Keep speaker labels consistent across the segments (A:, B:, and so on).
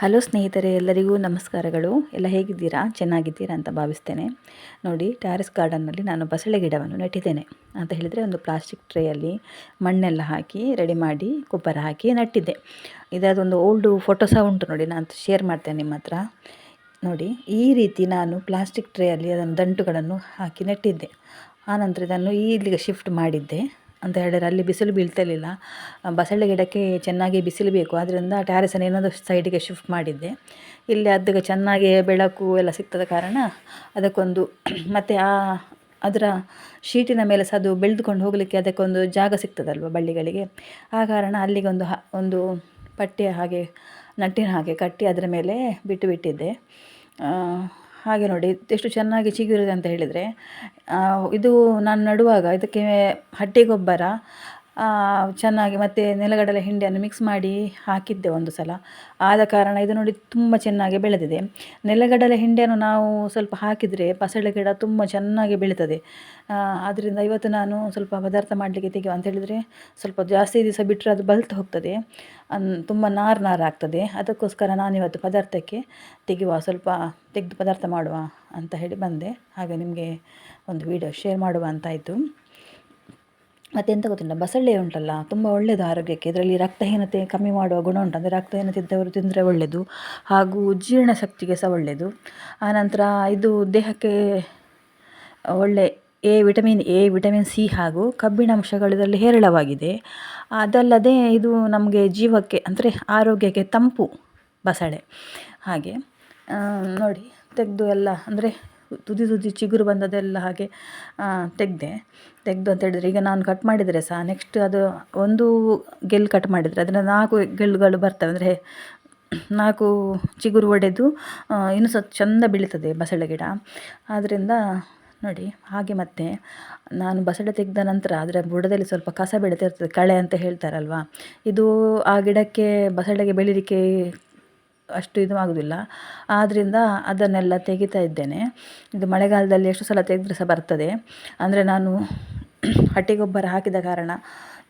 A: Hello ಸ್ನೇಹಿತರೆ, ಎಲ್ಲರಿಗೂ ನಮಸ್ಕಾರಗಳು. ಎಲ್ಲ ಹೇಗಿದ್ದೀರಾ? ಚೆನ್ನಾಗಿದ್ದೀರಾ ಅಂತ ಭಾವಿಸ್ತೇನೆ. ನೋಡಿ ಟ್ಯಾರಿಸ್ ಗಾರ್ಡನ್ನಲ್ಲಿ ನಾನು ಬಸಳೆ ಗಿಡವನ್ನು ನೆಟ್ಟಿದ್ದೇನೆ. ಅಂತ ಹೇಳಿದರೆ ಒಂದು ಪ್ಲಾಸ್ಟಿಕ್ ಟ್ರೇಯಲ್ಲಿ ಮಣ್ಣೆಲ್ಲ ಹಾಕಿ, ರೆಡಿ ಮಾಡಿ, ಗೊಬ್ಬರ ಹಾಕಿ ನೆಟ್ಟಿದ್ದೆ. ಇದಾದೊಂದು ಓಲ್ಡು ಫೋಟೋ ಸಹ ಉಂಟು ನೋಡಿ, ನಾನು ಶೇರ್ ಮಾಡ್ತೇನೆ ನಿಮ್ಮ ಹತ್ರ. ನೋಡಿ, ಈ ರೀತಿ ನಾನು ಪ್ಲಾಸ್ಟಿಕ್ ಟ್ರೇಯಲ್ಲಿ ಅದನ್ನು ದಂಟುಗಳನ್ನು ಹಾಕಿ ನೆಟ್ಟಿದ್ದೆ. ಆನಂತರ ಇದನ್ನು ಇಲ್ಲಿಗೆ ಶಿಫ್ಟ್ ಮಾಡಿದ್ದೆ. ಅಂತ ಹೇಳಿದ್ರೆ ಅಲ್ಲಿ ಬಿಸಿಲು ಬೀಳ್ತಿರ್ಲಿಲ್ಲ. ಬಸಳೆ ಗಿಡಕ್ಕೆ ಚೆನ್ನಾಗಿ ಬಿಸಿಲು ಬೇಕು. ಆದ್ದರಿಂದ ಟ್ಯಾರಿಸನ್ನು ಇನ್ನೊಂದು ಸೈಡಿಗೆ ಶಿಫ್ಟ್ ಮಾಡಿದ್ದೆ. ಇಲ್ಲಿ ಅದಕ್ಕೆ ಚೆನ್ನಾಗಿ ಬೆಳಕು ಎಲ್ಲ ಸಿಗ್ತದ ಕಾರಣ ಅದಕ್ಕೊಂದು ಮತ್ತು ಆ ಅದರ ಶೀಟಿನ ಮೇಲೆ ಸಹ ಅದು ಬೆಳೆದುಕೊಂಡು ಹೋಗಲಿಕ್ಕೆ ಅದಕ್ಕೊಂದು ಜಾಗ ಸಿಗ್ತದಲ್ವ ಬಳ್ಳಿಗಳಿಗೆ. ಆ ಕಾರಣ ಅಲ್ಲಿಗೆ ಒಂದು ಒಂದು ಪಟ್ಟಿಯ ಹಾಗೆ, ನಟ್ಟಿನ ಹಾಗೆ ಕಟ್ಟಿ ಅದರ ಮೇಲೆ ಬಿಟ್ಟು ಬಿಟ್ಟಿದ್ದೆ. ಹಾಗೆ ನೋಡಿ ಎಷ್ಟು ಚೆನ್ನಾಗಿ ಚಿಗುರಿದೆ ಅಂತ ಹೇಳಿದರೆ ಇದು ನಾನು ನೆಡುವಾಗ ಇದಕ್ಕೆ ಹಟ್ಟಿ ಗೊಬ್ಬರ ಚೆನ್ನಾಗಿ ಮತ್ತು ನೆಲಗಡಲೆ ಹಿಂಡಿಯನ್ನು ಮಿಕ್ಸ್ ಮಾಡಿ ಹಾಕಿದ್ದೆ ಒಂದು ಸಲ. ಆದ ಕಾರಣ ಇದು ನೋಡಿ ತುಂಬ ಚೆನ್ನಾಗಿ ಬೆಳೆದಿದೆ. ನೆಲಗಡಲೆ ಹಿಂಡಿಯನ್ನು ನಾವು ಸ್ವಲ್ಪ ಹಾಕಿದರೆ ಬಸಳೆ ಗಿಡ ತುಂಬ ಚೆನ್ನಾಗಿ ಬೆಳೀತದೆ. ಆದ್ದರಿಂದ ಇವತ್ತು ನಾನು ಸ್ವಲ್ಪ ಪದಾರ್ಥ ಮಾಡಲಿಕ್ಕೆ ತೆಗೆಯುವ ಅಂತ ಹೇಳಿದರೆ ಸ್ವಲ್ಪ ಜಾಸ್ತಿ ದಿವಸ ಬಿಟ್ಟರೆ ಅದು ಬಲ್ತು ಹೋಗ್ತದೆ. ತುಂಬ ನಾರು ನಾರು ಆಗ್ತದೆ. ಅದಕ್ಕೋಸ್ಕರ ನಾನಿವತ್ತು ಪದಾರ್ಥಕ್ಕೆ ತೆಗೆಯುವ, ಸ್ವಲ್ಪ ತೆಗೆದು ಪದಾರ್ಥ ಮಾಡುವ ಅಂತ ಹೇಳಿ ಬಂದೆ. ಹಾಗೆ ನಿಮಗೆ ಒಂದು ವಿಡಿಯೋ ಶೇರ್ ಮಾಡುವ ಅಂತಾಯಿತು ಮತ್ತು ಎಂತ ಗೊತ್ತಿಲ್ಲ ಬಸಳೆ ಉಂಟಲ್ಲ, ತುಂಬ ಒಳ್ಳೆಯದು ಆರೋಗ್ಯಕ್ಕೆ. ಇದರಲ್ಲಿ ರಕ್ತಹೀನತೆ ಕಮ್ಮಿ ಮಾಡುವ ಗುಣ ಉಂಟು. ಅಂದರೆ ರಕ್ತಹೀನತೆ ಇದ್ದವರು ತಿಂದರೆ ಒಳ್ಳೆಯದು ಹಾಗೂ ಜೀರ್ಣಶಕ್ತಿಗೆ ಸಹ ಒಳ್ಳೆಯದು ಆನಂತರ ಇದು ದೇಹಕ್ಕೆ ಒಳ್ಳೆ A vitamin A vitamin C ಹಾಗೂ ಕಬ್ಬಿಣಾಂಶಗಳು ಇದರಲ್ಲಿ ಹೇರಳವಾಗಿದೆ. ಅದಲ್ಲದೆ ಇದು ನಮಗೆ ಜೀವಕ್ಕೆ, ಅಂದರೆ ಆರೋಗ್ಯಕ್ಕೆ ತಂಪು ಬಸಳೆ. ಹಾಗೆ ನೋಡಿ, ತೆಗೆದು ಎಲ್ಲ, ಅಂದರೆ ತುದಿ ತುದಿ ಚಿಗುರು ಬಂದದೆಲ್ಲ ಹಾಗೆ ತೆಗೆದೆ. ತೆಗೆದು ಅಂತ ಹೇಳಿದರೆ ಈಗ ನಾನು ಕಟ್ ಮಾಡಿದರೆ ಸಹ ನೆಕ್ಸ್ಟ್ ಅದು ಒಂದು ಗೆಲ್ ಕಟ್ ಮಾಡಿದರೆ, ಅದನ್ನು ನಾಲ್ಕು ಗೆಲ್ಲುಗಳು ಬರ್ತವೆ. ಅಂದರೆ ನಾಲ್ಕು ಚಿಗುರು ಒಡೆದು ಇನ್ನೂ ಸ್ವಲ್ಪ ಚೆಂದ ಬೆಳೀತದೆ ಬಸಳೆ ಗಿಡ. ಆದ್ದರಿಂದ ನೋಡಿ, ಹಾಗೆ ಮತ್ತೆ ನಾನು ಬಸಳೆ ತೆಗೆದ ನಂತರ ಅದರ ಬುಡದಲ್ಲಿ ಸ್ವಲ್ಪ ಕಸ ಬೆಳೀತಿರ್ತದೆ ಕಳೆ ಅಂತ ಹೇಳ್ತಾರಲ್ವ, ಇದು ಆ ಗಿಡಕ್ಕೆ ಬಸಳೆಗೆ ಬೆಳೀಲಿಕ್ಕೆ ಅಷ್ಟು ಇದು ಆಗೋದಿಲ್ಲ. ಆದ್ದರಿಂದ ಅದನ್ನೆಲ್ಲ ತೆಗಿತಾ ಇದ್ದೇನೆ. ಇದು ಮಳೆಗಾಲದಲ್ಲಿ ಎಷ್ಟು ಸಲ ತೆಗೆದ್ರೆ ಸಹ ಬರ್ತದೆ. ಅಂದರೆ ನಾನು ಹಟ್ಟಿ ಗೊಬ್ಬರ ಹಾಕಿದ ಕಾರಣ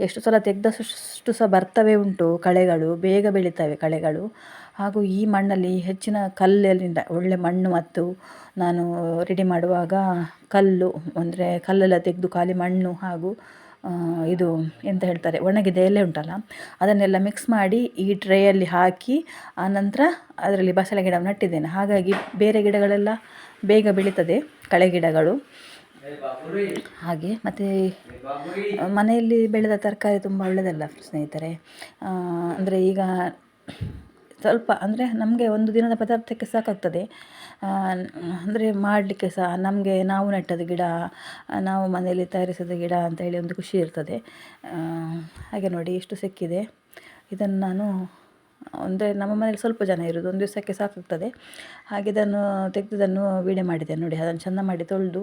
A: ಎಷ್ಟು ಸಲ ತೆಗೆದಷ್ಟು ಸಹ ಬರ್ತವೆ ಉಂಟು ಕಳೆಗಳು, ಬೇಗ ಬೆಳೀತವೆ ಕಳೆಗಳು. ಹಾಗೂ ಈ ಮಣ್ಣಲ್ಲಿ ಹೆಚ್ಚಿನ ಕಲ್ಲಿಂದ ಒಳ್ಳೆ ಮಣ್ಣು ಮತ್ತು ನಾನು ರೆಡಿ ಮಾಡುವಾಗ ಕಲ್ಲು, ಅಂದರೆ ಕಲ್ಲೆಲ್ಲ ತೆಗೆದು ಖಾಲಿ ಮಣ್ಣು ಹಾಗೂ ಇದು ಎಂತ ಹೇಳ್ತಾರೆ, ಒಣಗಿದ ಎಲೆ ಉಂಟಲ್ಲ, ಅದನ್ನೆಲ್ಲ ಮಿಕ್ಸ್ ಮಾಡಿ ಈ ಟ್ರೇಯಲ್ಲಿ ಹಾಕಿ ಆನಂತರ ಅದರಲ್ಲಿ ಬಸಳೆ ಗಿಡ ನೆಟ್ಟಿದ್ದೇನೆ. ಹಾಗಾಗಿ ಬೇರೆ ಗಿಡಗಳೆಲ್ಲ ಬೇಗ ಬೆಳೀತದೆ, ಕಳೆ ಗಿಡಗಳು. ಹಾಗೆ ಮತ್ತು ಮನೆಯಲ್ಲಿ ಬೆಳೆದ ತರಕಾರಿ ತುಂಬ ಒಳ್ಳೆಯದಲ್ಲ ಸ್ನೇಹಿತರೆ. ಅಂದರೆ ಈಗ ಸ್ವಲ್ಪ ಅಂದರೆ ನಮಗೆ ಒಂದು ದಿನದ ಪದಾರ್ಥಕ್ಕೆ ಸಾಕಾಗ್ತದೆ. ಅಂದರೆ ಮಾಡಲಿಕ್ಕೆ ಸಹ ನಮಗೆ ನಾವು ನೆಟ್ಟದ ಗಿಡ, ನಾವು ಮನೆಯಲ್ಲಿ ತಯಾರಿಸಿದ ಗಿಡ ಅಂತ ಹೇಳಿ ಒಂದು ಖುಷಿ ಇರ್ತದೆ. ಹಾಗೆ ನೋಡಿ, ಎಷ್ಟು ಸಿಕ್ಕಿದೆ. ಇದನ್ನು ನಾನು ಅಂದರೆ ನಮ್ಮ ಮನೇಲಿ ಸ್ವಲ್ಪ ಜನ ಇರೋದು, ಒಂದು ದಿವಸಕ್ಕೆ ಸಾಕಾಗ್ತದೆ. ಹಾಗೆ ಇದನ್ನು ತೆಗೆದುದನ್ನು ವೀಡಿಯೋ ಮಾಡಿದೆ ನೋಡಿ, ಅದನ್ನು ಚೆಂದ ಮಾಡಿ ತೊಳೆದು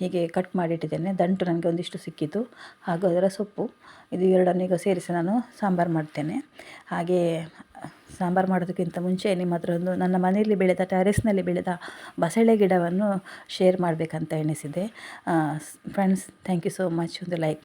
A: ಹೀಗೆ ಕಟ್ ಮಾಡಿಟ್ಟಿದ್ದೇನೆ. ದಂಟು ನನಗೆ ಒಂದಿಷ್ಟು ಸಿಕ್ಕಿತು ಹಾಗೂ ಅದರ ಸೊಪ್ಪು, ಇದು ಎರಡನ್ನು ಈಗ ಸೇರಿಸಿ ನಾನು ಸಾಂಬಾರು ಮಾಡ್ತೇನೆ. ಹಾಗೆ ಸಾಂಬಾರು ಮಾಡೋದಕ್ಕಿಂತ ಮುಂಚೆ ನಿಮ್ಮ ಹತ್ರ ಒಂದು ನನ್ನ ಮನೆಯಲ್ಲಿ ಬೆಳೆದ, ಟೆರೆಸ್ನಲ್ಲಿ ಬೆಳೆದ ಬಸಳೆ ಗಿಡವನ್ನು ಶೇರ್ ಮಾಡಬೇಕಂತ ಎಣಿಸಿದೆ. Friends thank you so much ಒಂದು ಲೈಕ್